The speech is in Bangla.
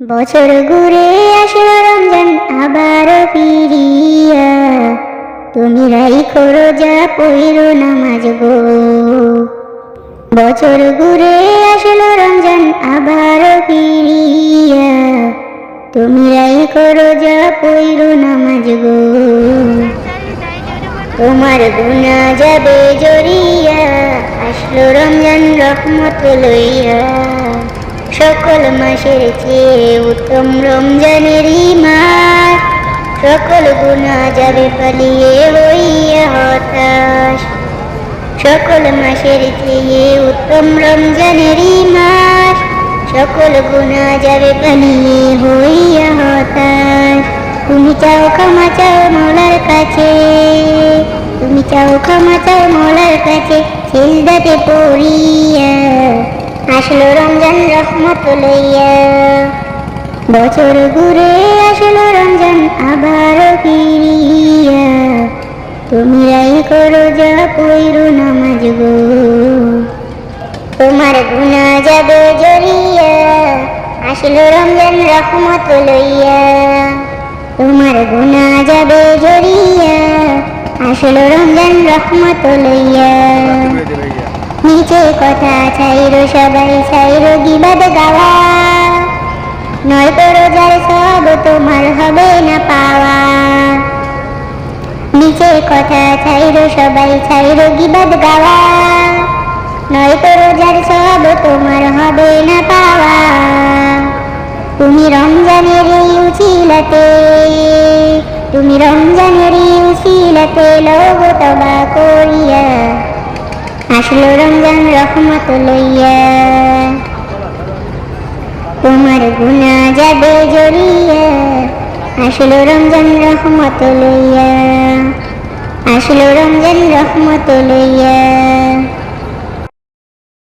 বছর ঘুরে আসলো রমজান আবার ফিরিয়া। তুমি রাইখো রোজা পইরো নামাজ গো। বছর ঘুরে আসলো রমজান আবার ফিরিয়া। তুমি রাইখো রোজা পইরো নামাজ গো। তোমার গুণা যাবে জড়িয়া আসলো রমজান রহমত লইয়া। সকল মাসের চেয়ে উত্তম রমজানেরই মাস সকল গুণা যাবে পালিয়ে হইয়া হতাশ। সকল মাসের চেয়ে উত্তম রমজানেরই মাস সকল গুণা যাবে পালিয়ে হইয়া হতাশ। তুমি চাও ক্ষমা, চাও মোলার কাছে। তুমি চাও ক্ষমা, চাও মোলার কাছে। সিজদাতে পড়িয়া আসলো রমজান রহমত বছর ঘুরে আসলো রমজান আবার ফিরিয়া। তুমি রাই করো যা পইরো নামাজ গো। তোমার গুণা যাবে জড়িয়া আসলো রমজান রহমত লইয়া তোমার গুণা যাবে জড়িয়া আসলো রমজান রহমত লইয়া নিচে কথা ছাইরো, সবাই ছাইরো, গিবাদ গাওয়া। নয় তো রোজার সব তোমার হবে না পাওয়া। নিচে কথা ছাইরো, সবাই ছাইরো, গিবাদ গাওয়া। নয় তো রোজার সব তোমার হবে না পাওয়া। তুমি রমজানের উচিলাতে তুমি রমজানের উচিলাতে লোক তবা করিয়া আসলো রমজান রহমত লইয়া। তোমার গুণা যাবে জড়িয়া। আসলো রমজান রহমত লইয়া। আসলো রমজান রহমত লইয়া।